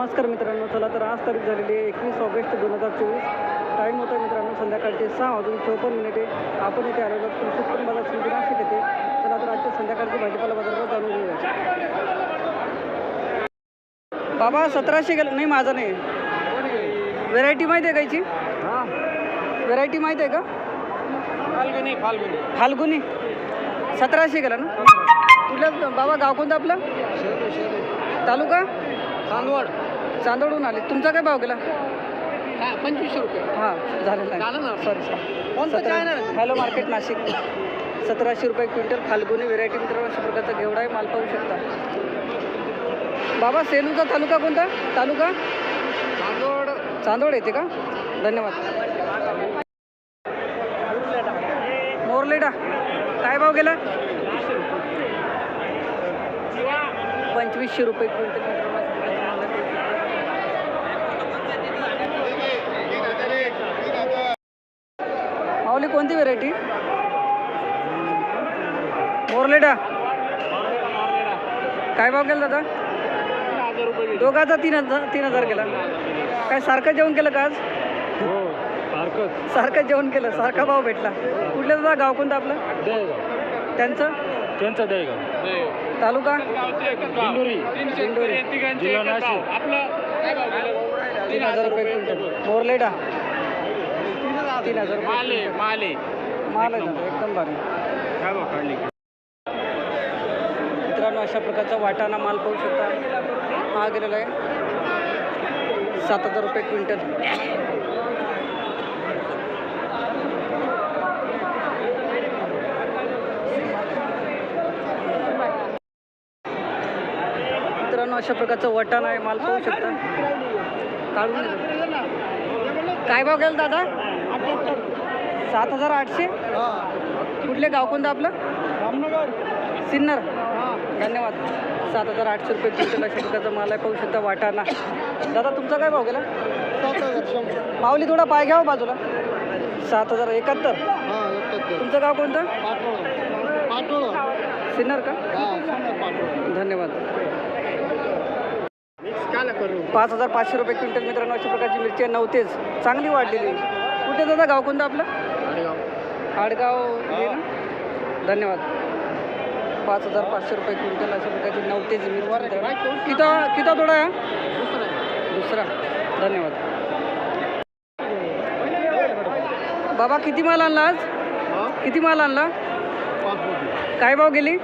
नमस्कार मित्रांनो चला तर आज तारीख झालेली आहे एकवीस ऑगस्ट दोन हजार चोवीस. टाईम होता मित्रांनो संध्याकाळचे सहा वाजून चौपन्न मिनिटे. आपण इथे आलेलो कृषी उत्पन्न बाजार समिती नाशिक येते चला तर आजच्या संध्याकाळचे भाजीपाला बाजारभाव जाणून घेऊया. बाबा सतराशे गेलं. नाही माझा नाही. व्हेरायटी माहिती आहे कायची व्हेरायटी माहिती आहे का? फाल्गुनी फाल्गुनी. फाल्गुनी. सतराशे गेला ना? कुठलं बाबा गाव कोणतं आपलं? तालुका? चांदवड चांदोडून आले. तुमचा काय भाव गेला? पंचवीसशे रुपये. हां झालेला झालं. ना? Sorry sorry? Hello market Nashik. सतराशे रुपये क्विंटल फाल्गुनी व्हेरायटी मित्रांनो अशा प्रकारचा घेवडा आहे माल पाहू शकता. बाबा सेलूचा तालुका कोणता? तालुका? चांदवड चांदोड येते का? धन्यवाद. मोरलेडा. काय भाव गेला? पंचवीसशे रुपये क्विंटल मित्रांनो अशा प्रकारचा माल आहे. माऊली कोणती व्हेरायटी मोरलेडा. काय भाव गेला दादा? दोघाचा तीन हजार तीन हजार गेला काय सारखं जेवण केलं का आज? हो सारखं जेवण केलं सारखा भाव भेटला. कुठल्या दादा गाव कोणतं आपलं? त्यांचं? त्यांचं दहेगाव तालुका? तीन हजार रुपये मोरलेडा. तीन हजार रुपये. माले माले माल आहे दादा एकदम भारी. काय बघ काढली? मित्रांनो अशा प्रकारचा वाटाणा माल पाहू शकता. हा गेलेला आहे. सात हजार रुपये क्विंटल. मित्रांनो अशा प्रकारचा वाटाणा आहे माल पाहू शकता. काढून. काय भाव गेला दादा? सात हजार आठशे? कुठले गाव कोणतं आपलं? रामनगर. सिन्नर. धन्यवाद. सात हजार आठशे रुपये क्विंटल अशा प्रकारचा माल आहे पाहू शकता वाटाणा. दादा तुमचा काय भाव गेला? माऊली थोडा पाय घ्या हो बाजूला. सात हजार एकाहत्तर. तुमचं गाव कोणतं? सिन्नर का? धन्यवाद. पाच हजार पाचशे रुपये क्विंटल मित्रांनो अशा प्रकारची मिरची नव्हतेच चांगली वाढलेली. कुठे दादा? गाव कोणतं आपलं? आडगाव. हे. ना? धन्यवाद. पाच हजार पाचशे रुपये क्विंटल अशा प्रकारची नव्हतेच मिरची किता किता थोडा आहे. दुसरा. धन्यवाद. बाबा किती माल आणला आज? किती माल आणला? काय भाव गेली?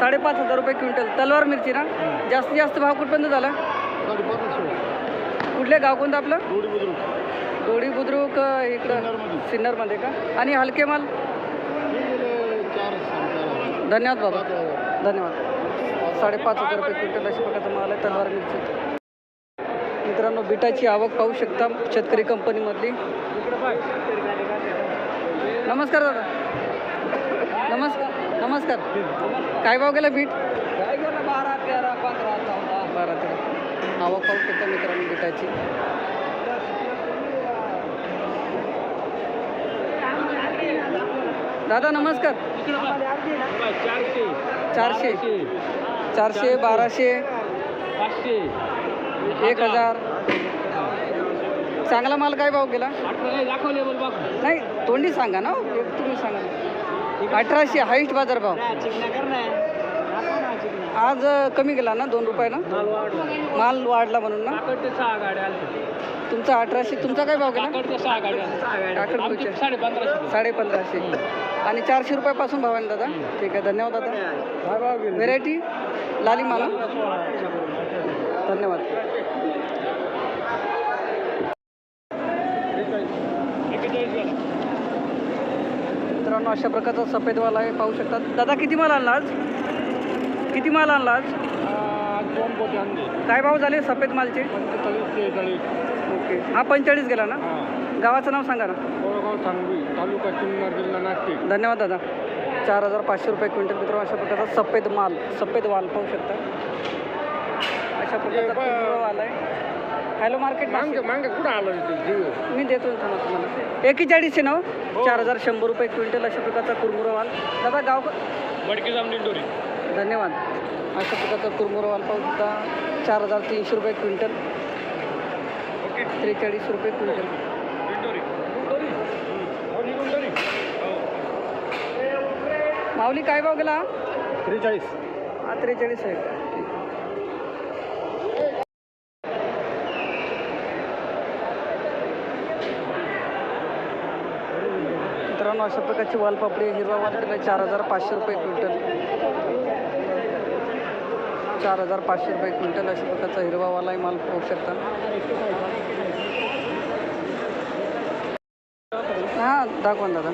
साडेपाच. हजार रुपये क्विंटल. तलवार मिरची ना? जास्तीत जास्त भाव कुठपर्यंत झाला? कुठले गाव कोणतं आपलं? दोडी बुद्रुक. इकडं. सिन्नरमध्ये. का? आणि हलके माल? धन्यवाद बाबा. धन्यवाद. साडेपाच हजार रुपये क्विंटल अशा प्रकारचा माल आहे तलवार मिरची. मित्रांनो बिटाची आवक पाहू शकता शेतकरी कंपनीमधली. नमस्कार दादा. नमस्कार. नमस्कार. काय भाव गेला बीट? तेरा आवक पाहू शकता मित्रांनो बिटाची दादा नमस्कार. चारशे. चारशे चारशे बाराशे. पाचशे एक हजार. चांगला माल काय भाव गेला? दाखवले नाही तोंडी सांगा ना हो. एक तुम्ही सांगा. अठराशे हाईस्ट बाजार भाव. आज कमी गेला ना दोन रुपयानं? माल वाढला म्हणून ना? तुमचा अठराशे तुमचा काय भाव गेला काकड. साडे पंधराशे. आणि चारशे रुपयापासून भाव आहे ना दादा? ठीक आहे धन्यवाद दादा. व्हेरायटी लाली माल ना? धन्यवाद. मित्रांनो अशा प्रकारचा सफेदवाला आहे पाहू शकतात. दादा किती माल आणला आज? किती माल आणला आज? दोन पोते आणले काय भाव झाले सफेद मालचे? पंचेचाळीस शेहेचाळीस ओके. हा पंचेचाळीस गेला ना? गावाचं नाव सांगा ना. कोळगाव सांगवी तालुका सिन्नर जिल्हा नाशिक धन्यवाद दादा. चार हजार पाचशे रुपये क्विंटल मित्रांनो अशा प्रकारचा सफेद माल सफेद माल पाहू शकता. अशा प्रकारचा आहे. हॅलो मार्केट मांगे मांगे कुठं आलं जीव मी देतो ना थांबा तुम्हाला. एकेचाळीसशे नाव चार हजार शंभर रुपये क्विंटल अशा प्रकारचा कुरमुरा माल दादा गाव मडकी जाम दिंडोरी धन्यवाद. अशा प्रकारचा पाहू शकता चार हजार तीनशे रुपये क्विंटल. त्रेचाळीस रुपये क्विंटल. माऊली काय भाव गेला? त्रेचाळीस. हा त्रेचाळीस आहे. मित्रांनो अशा प्रकारची वालपापडी हिरवा वाटलेला चार हजार पाचशे रुपये क्विंटल. चार हजार पाचशे रुपये क्विंटल अशा प्रकारचा हिरवा वालाही माल पाहू शकता. हां दाखवा ना दादा.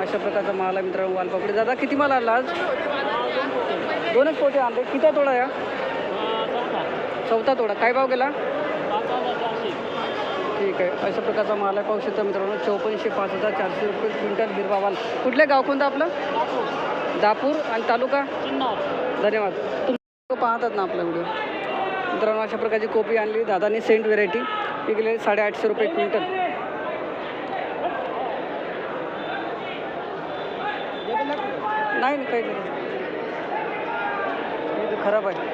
अशा प्रकारचा माल आहे मित्रांनो वालपापडी. दादा किती माल आला आज? दोनच पोटे आणले. किती तोडा या? चौथा तोडा. काय भाव गेला? ठीक आहे. अशा प्रकारचा माल आहे. पाहू शकता मित्रांनो चौपन्नशे पाच हजार चारशे रुपये क्विंटल हिरवा माल. कुठले गाव कोणतं आपलं? दापूर आणि तालुका? धन्यवाद. तुम्ही पाहतात ना आपला व्हिडिओ. मित्रांनो अशा प्रकारची कोपी आणली दादानी सेंट व्हेरायटी. गेली साडेआठशे रुपये क्विंटल. नाही नाही काही ही खराब आहे.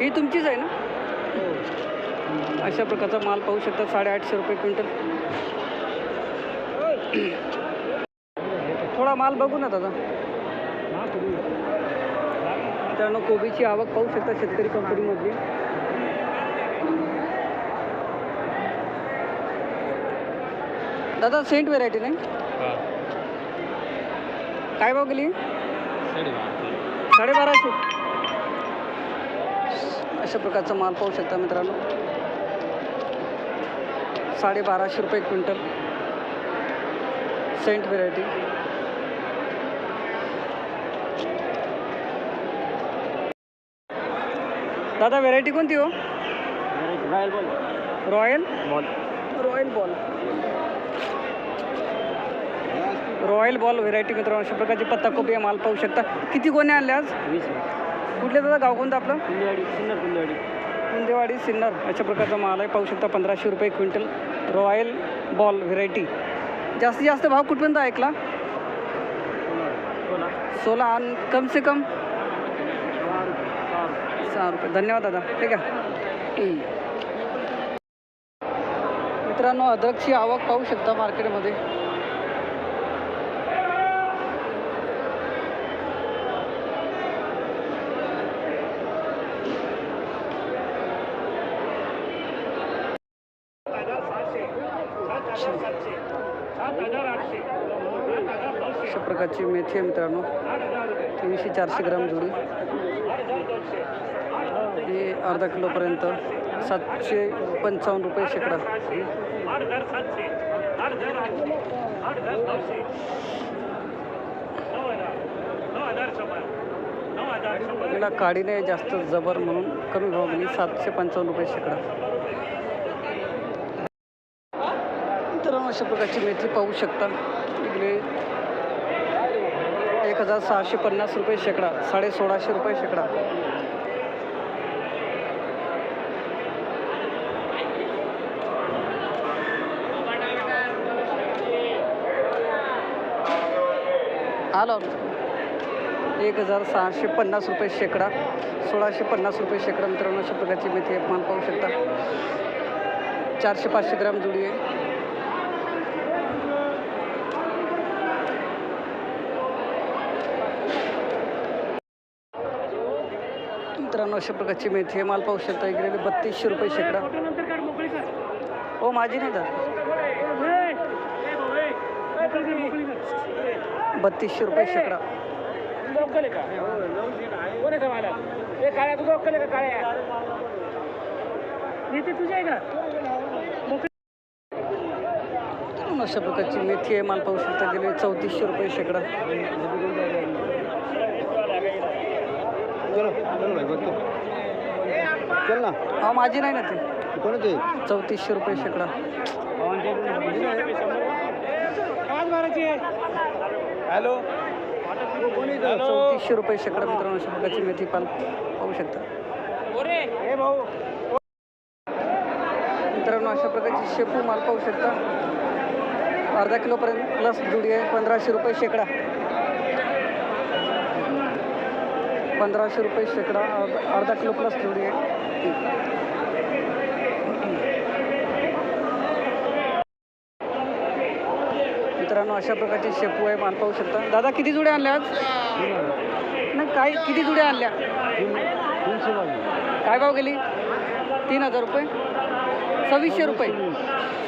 ही तुमचीच आहे ना? अशा प्रकारचा माल पाहू शकता साडेआठशे रुपये क्विंटल. थोडा माल बघू ना दादा. मित्रांनो कोबीची आवक पाहू शकता शेतकरी कंपनीमधली. दादा सेंट व्हेरायटी नाही? काय भाव गेली? साडेबाराशे. अशा प्रकारचा माल पाहू शकता मित्रांनो. साडेबाराशे रुपये क्विंटल. सेंट व्हेरायटी. दादा व्हेरायटी कोणती हो? Royal royal ball royal ball variety मित्रांनो अशा प्रकारची पत्ताकोबी आहे माल पाहू शकता. किती गोणे आणले आज? कुठले दादा? गाव कोणतं आपलं? कुंदेवाडी सिन्नर अशा प्रकारचा माल आहे. पाहू शकता पंधराशे रुपये क्विंटल रॉयल बॉल व्हेरायटी. जास्तीत जास्त भाव कुठपर्यंत ऐकला? सोळा. आणि कम से कम? सहा रुपये. धन्यवाद दादा. ठीक आहे. मित्रांनो अद्रकची आवक पाहू शकता मार्केटमध्ये अशा मेथी आहे मित्रांनो. तीनशे चारशे ग्राम जोडी. हे अर्धा किलोपर्यंत सातशे पंचावन्न रुपये शेकडा. तिला काडी नाही जास्त जबर म्हणून कमी भाव मी सातशे पंचावन्न रुपये शेकडा. मित्रांनो अशा प्रकारची मेथी पाहू शकता. इकडे एक हजार सहाशे पन्नास रुपये शेकडा साडे सोळाशे रुपये शेकडा. आलो. एक हजार सहाशे पन्नास रुपये शेकडा सोळाशे पन्नास रुपये शेकडा मित्रांनो अशा प्रकारची मेथी आहे माल पाहू शकता. चारशे पाचशे ग्राम जुडी आहे. मित्रांनो अशा प्रकारची मेथी आहे. माल पाहू शकता इकडे बत्तीसशे रुपये शेकडा. हो माझी नाही तर बत्तीसशे रुपये शेकडा. अशा प्रकारची मेथी आहे. माल पाहू शकता गेले चौतीसशे रुपये शेकडा. चल ना. हा माझी नाही ना ते. कोण ते चौतीसशे रुपये शेकडा. हॅलो. चौतीसशे रुपये शेकडा मित्रांनो अशा प्रकारची मेथी पाल. पाहू शकता. भाऊ. मित्रांनो अशा प्रकारची शेपू माल पाहू शकता. अर्धा किलोपर्यंत प्लस जुडी आहे पंधराशे रुपये शेकडा. पंधराशे रुपये शेकडा अर्धा किलो प्लस जोडी आहे. मित्रांनो अशा प्रकारचे शेपू आहे माल पाहू शकता. दादा किती जुड्या आणल्या आज? नाही काय किती जुड्या आणल्या? काय भाव गेली? तीन हजार रुपये. सव्वीसशे रुपये.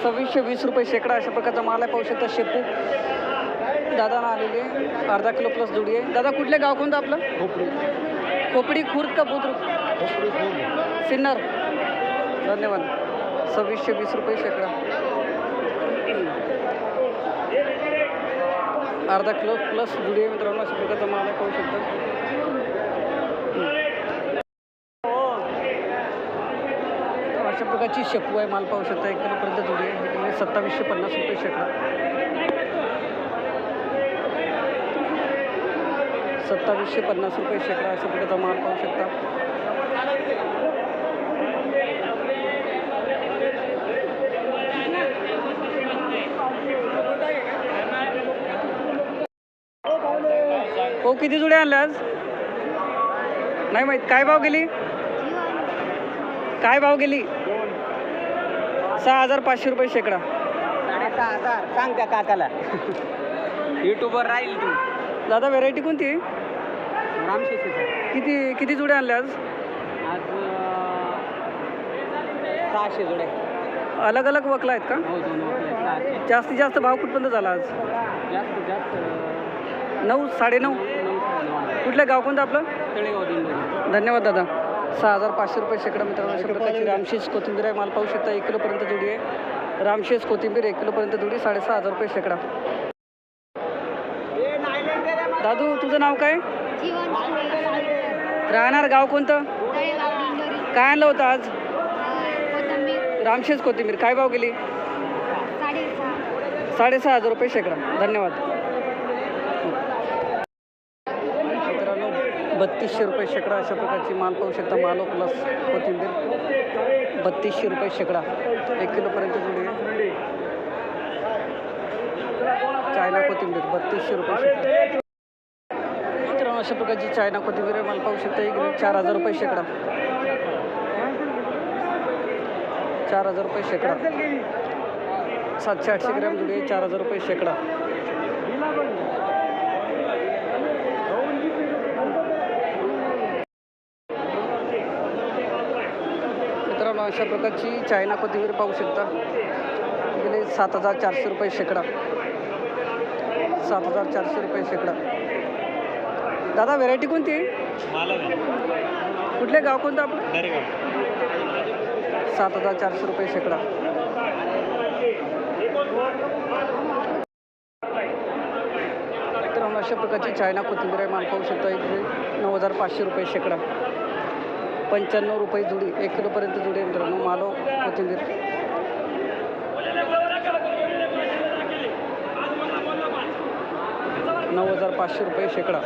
सव्वीसशे वीस रुपये शेकडा अशा प्रकारचा माल आहे पाहू शकता शेपू. दादानं आलेली आहे. अर्धा किलो प्लस जुडी आहे. दादा कुठले गाव कोणतं आपलं? खोपडी खुर्द का बुद्रुक? सिन्नर. धन्यवाद. सव्वीसशे वीस रुपये शेकडा. अर्धा किलो प्लस जुडी मित्रांनो अशा प्रकारचा माल आहे पाहू शकता. अशा प्रकारची शेपू आहे माल पाहू शकता. एक किलोपर्यंत जुडी आहे. सत्तावीसशे पन्नास रुपये शेकडा. सत्तावीसशे पन्नास रुपये शेकडा अशा प्रकारचा माल पाहू शकता. हो किती जुड्या आणल्या आज? नाही माहीत. काय भाव गेली? काय भाव गेली? सहा हजार पाचशे रुपये शेकडा. सांग त्या काकाला. युट्यूबवर राहील तू. दादा व्हेरायटी कोणती? किती किती जुड्या आणल्या आज? आज सहाशे जोडे. अलग अलग वकला आहेत का? हो दोन वाजले, सहाशे. जास्तीत जास्त भाव कुठपर्यंत झाला आज? जास्त जास्त नऊ साडेनऊ नऊ? साडेनऊ कुठलं गाव कोणतं आपलं? तळेगाव दिंडोरी धन्यवाद दादा. सहा हजार पाचशे रुपये शेकडा मित्रांनो अशा प्रकारची रामशेष कोथिंबीर आहे. माल पाहू शकता एक किलोपर्यंत जुडी आहे. रामशेष कोथिंबीर एक किलोपर्यंत जुडी साडेसहा हजार रुपये शेकडा. दादू तुझं नाव काय? राहणार गाव कोणतं? काय आणलं होतं आज? रामशेज कोथिंबीर. काय भाव गेली? साडेसहा हजार रुपये शेकडा धन्यवाद. मित्रांनो बत्तीसशे रुपये शेकडा अशा प्रकारची माल पाहू शकता. मालो प्लस कोथिंबीर. बत्तीसशे रुपये शेकडा एक किलोपर्यंत जोडी. आहे चायना कोथिंबीर. बत्तीसशे रुपये शेकडा अशा प्रकारची चायना कोथिंबीर मला पाहू शकता एक चार हजार रुपये शेकडा. चार हजार रुपये शेकडा. सातशे आठशे ग्रॅम जुडे चार हजार रुपये शेकडा. मित्रांनो अशा प्रकारची चायना कोथिंबीर पाहू शकता. गेले सात हजार चारशे रुपये शेकडा. सात हजार चारशे रुपये शेकडा. दादा व्हेरायटी कोणती आहे? कुठले गाव कोणतं आपलं? सात हजार चारशे रुपये शेकडा. मित्रांनो अशा प्रकारची चायना कोथिंबीर आहे. माल पाहू शकता इकडे नऊ हजार पाचशे रुपये शेकडा. पंच्याण्णव रुपये जुडी एक किलोपर्यंत जुडी मित्रांनो मालो कोथिंबीर. नऊ हजार पाचशे रुपये शेकडा.